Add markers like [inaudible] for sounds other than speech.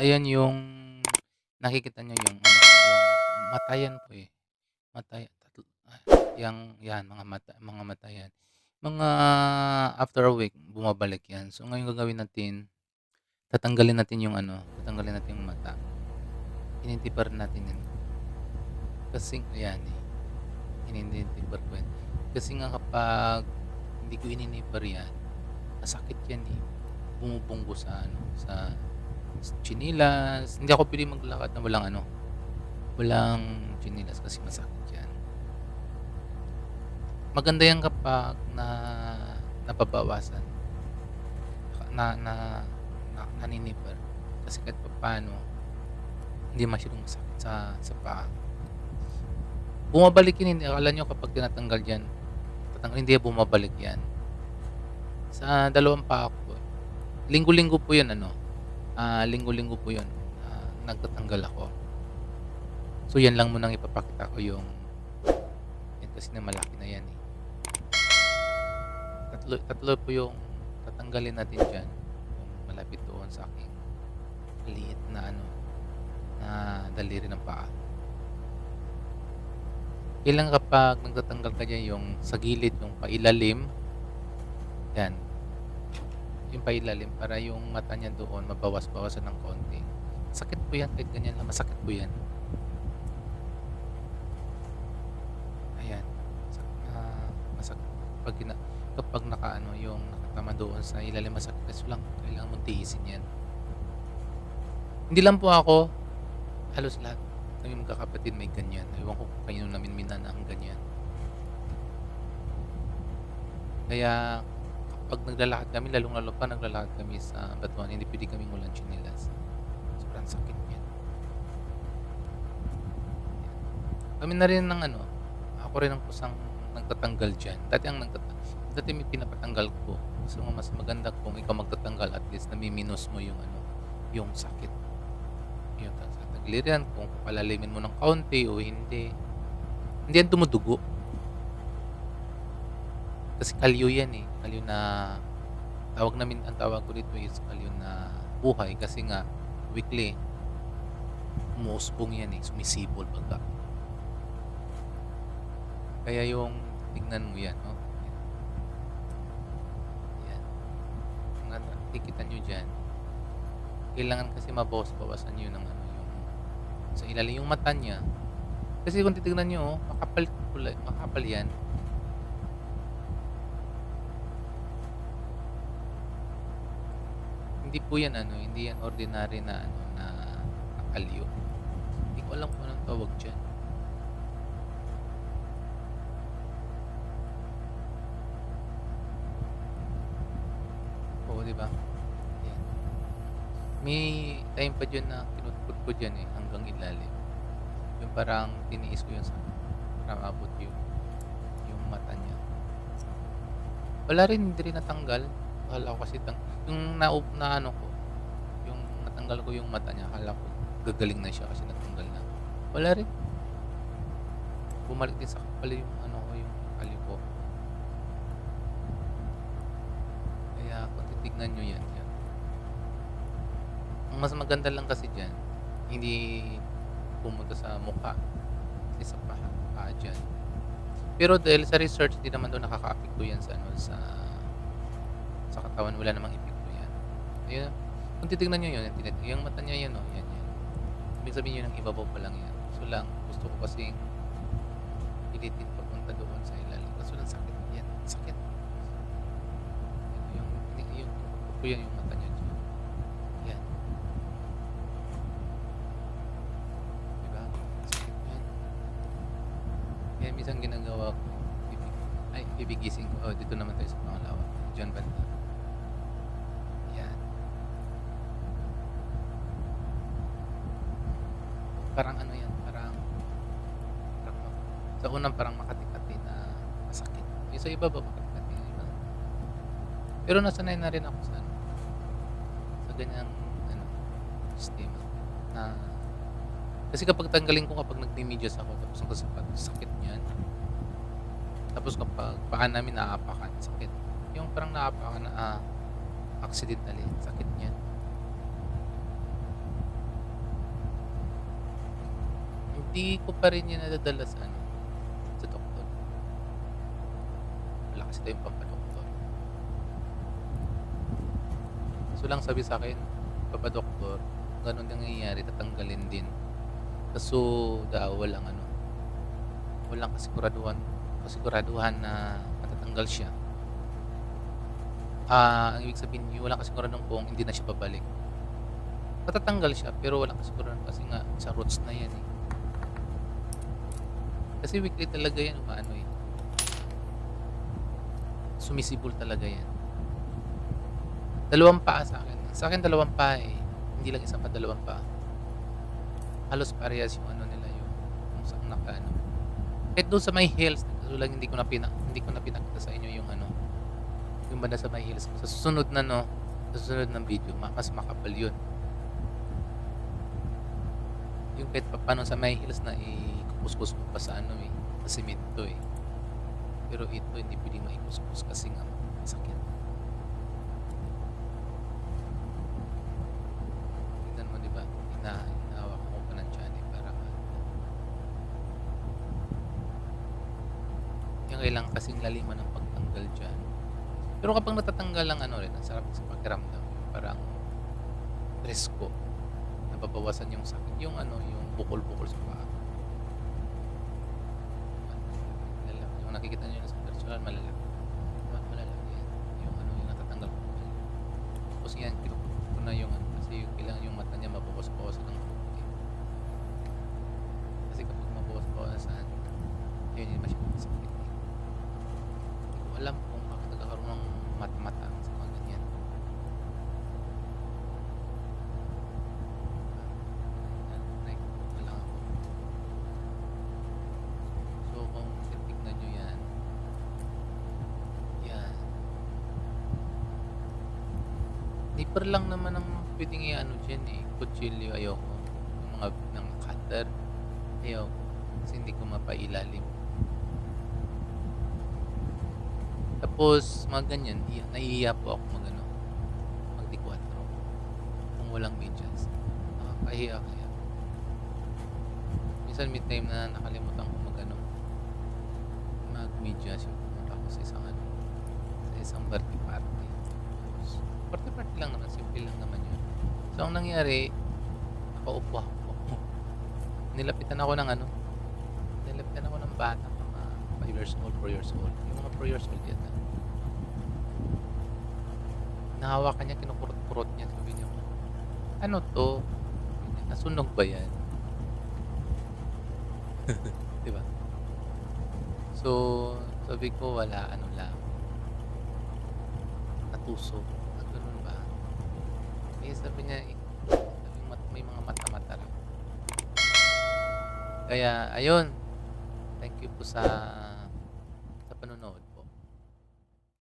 Ayan yung nakikita niyo yung ano, yung mata yan po, eh. Mata ya tatlo ah, yang yan mga mata mga mata yan. Mga after a week bumabalik yan. So ngayon gagawin natin, tatanggalin natin yung ano, tatanggalin natin yung mata. Hinihintay natin yan. Kasing ayan, eh, hinihintipar ko yan. Kasi nga kapag hindi ko hininipar yan, masakit yan, eh. Bumubunggo sa ano, sa tsinelas. Hindi ako puwedeng maglakad na walang ano, walang tsinelas kasi masakit yan. Maganda yan kapag na nababawasan. Na na na naninipar. Kasi kahit papaano, hindi masyadong masakit sa sa paa. Bumabalik yun, hindi akala niyo kapag tinatanggal yan, tatanggal hindi bumabalik yan. Sa dalawang paa ko, linggo-linggo po yun ano, ah, linggo-linggo po yun, ah, nagtatanggal ako. So yan lang munang ipapakita ko yung yan kasi na malaki na yan, eh. Tatlo tatlo po yung tatanggalin natin diyan, yung malapit doon sa aking maliit na ano, na daliri ng paa. Kailangan kapag nagtatanggal ka diyan yung sa gilid, yung pailalim, yan. Yung pailalim para yung mata niya doon mabawas-bawasan ng konti. Sakit po yan kahit ganyan lang, masakit po yan. Ayan, ah, masakit pag gina kapag nakaano yung nakatama doon sa ilalim masakit kaso lang kailangan mong tiisin yan. Hindi lang po ako, halos lahat kaming magkakapatid may ganyan. Ewan ko kung kanino namin minana ang ganyan. Kaya kapag naglalakad kami, lalong-lalo pa naglalakad kami sa batuan, hindi puwede kaming walang tsinelas. Sobrang sakit niyan. Kami na rin ng ano, ako rin ang kusang nagtatanggal diyan. Dati ang nagtata dati may pinapatanggal ko. Gusto mas maganda kung ikaw magtatanggal at least nami-minus mo yung ano, yung sakit. Yun sa tagiliran kung papalalimin mo ng kaunti o hindi. Hindi yan dumudugo. Kasi kalyo yan, eh, kalyo na tawag namin ang tawag ko dito is kalyo na buhay kasi nga weekly umuusbong yan, eh, sumisibol baga. Kaya yung tignan mo yan, oh. Yan. Mga nakikita niyo diyan. Kailangan kasi mabawas-bawasan niyo ng ano, yung sa ilalim yung mata niya. Kasi kung titignan niyo, oh, makapal makapal yan. Hindi po yan ano, hindi yan ordinary na ano, na kalyo. Hindi ko alam kung anong tawag diyan. Oo, 'di ba? May time pa diyan na kinudkod ko diyan, eh, hanggang ilalim. Yung parang tiniis ko yun sa para maabot yung yung mata niya. Wala rin, hindi rin natanggal. Akala ko kasi tang yung naup naano ko, yung natanggal ko yung mata niya, akala ko gagaling na siya kasi natanggal na. Wala rin. Bumalik din sa kapal yung ano ko, yung kalyo ko. Kaya kung titignan niyo yan, yan. Ang mas maganda lang kasi diyan, hindi pumunta sa mukha, kasi sa paa paa diyan. Pero dahil sa research di naman daw nakakaapekto yan sa ano, sa sa katawan, wala namang epekto yan. Kaya kung titignan niyo yun, yung mata niya yan, oh, yan, yan. Ibig sabihin yun ang ibabaw pa lang yan. Kaso lang gusto ko kasing pilitin papunta doon sa ilalim. Kaso lang sakit yan, sakit. Yung yung yung ko yan yung mata niya. Yan. 'Di ba? Sakit yan. Kaya minsan ginagawa ko, ay bibigising ko, oh, dito naman tayo sa pangalawa, diyan banda. Parang ano yan, parang parang sa unang parang makati-kati na masakit. Yung sa iba ba makati-kati, iba pero nasanay na rin ako sa ano, sa ganyang ano, sistema na kasi kapag tanggalin ko kapag nagme-medyas ako tapos nakasapatos, sakit niyan. Tapos kapag paa namin naapakan, sakit. Yung parang naapakan na, ah, accidentally, sakit niyan. Di ko pa rin 'yan nadadala sa ano, sa doktor. Wala kasi tayong pampa-doktor. Kaso lang sabi sa'kin, papa-doktor, gano'n ang nangyayari tatanggalin din. Kaso daw walang ano, walang kasiguraduhan kasiguraduhan na matatanggal siya. Ah, ang ibig sabihin yung walang kasiguraduhan kung hindi na siya babalik. Matatanggal siya pero walang kasiguraduhan kasi nga sa roots na 'yan, eh. Kasi weekly talaga 'yan umaano, eh. Sumisibol talaga 'yan. Dalawang paa sa'kin. Sa'kin dalawang paa, eh, hindi lang isa pa, dalawang paa. Halos parehas yung ano nila, yung kung saan nakaano. Kahit do'n sa may heels, kaso lang hindi ko na pina hindi ko na pinakita sa inyo yung ano, yung banda sa may heels. Sa susunod na 'no, sa susunod ng video ma mas makapal 'yun. Yung kahit papaano sa may heels na ikukuskus mo pa sa ano, eh, sa semento, eh. Pero ito hindi puwedeng maikuskus kasi nga masakit. Tignan mo 'di ba, hina hinahawakan ko pa ng tiyan, eh, para ma Yung kailangan kasing laliman ng pagtanggal diyan. Pero kapag natatanggal ang ano rin, ang sarap sa pakiramdam, parang presko. Nababawasan yung sakit, yung ano, yung bukol-bukol sa paa. Nakikita niyo sa personal malalaki. Ma malalaki yan, yung ano, yung natatanggal ko Tapos yan kinukupot ko na yung ano, kasi kailangan yung mata niya mabawas-bawasan ng konti. Kasi kapag mabawas-bawasan, yun yung masyadong masakit, eh. Hindi ko alam kung bakit nagkakaroon ng mata-mata sa mga ganyan. Nakikita lang ako. So kung titignan niyo yan yan. Nipper lang naman ang puwedeng i-ano diyan, eh, kutsilyo ayoko. Yung mga ng cutter, ayoko. Kasi hindi ko mapailalim. Tapos mga ganyan, iya nahihiya po ako mag-ano, mag-de-cuatro. Kung walang medyas. Nakakahiya kaya. Minsan may time na nakalimutan ko mag-ano, mag-medyas yung pumunta ako sa isang ano, sa isang birthday party. Tapos birthday party lang naman, simple lang naman yun. So ang nangyari, nakaupo ako. [laughs] Nilapitan ako ng ano, nilapitan ako ng bata, mga 5 years old, 4 years old. Yung mga 4 years old yata. Hinahawakan niya, kinukurot-kurot niya, sabi niya, "Ano 'to?" "Nasunog ba 'yan?" [laughs] 'Di ba? So, sabi ko, "Wala, ano lang" "natusok." Eh, sabi niya, sabi mat may mga mata-mata. Kaya ayun, thank you po sa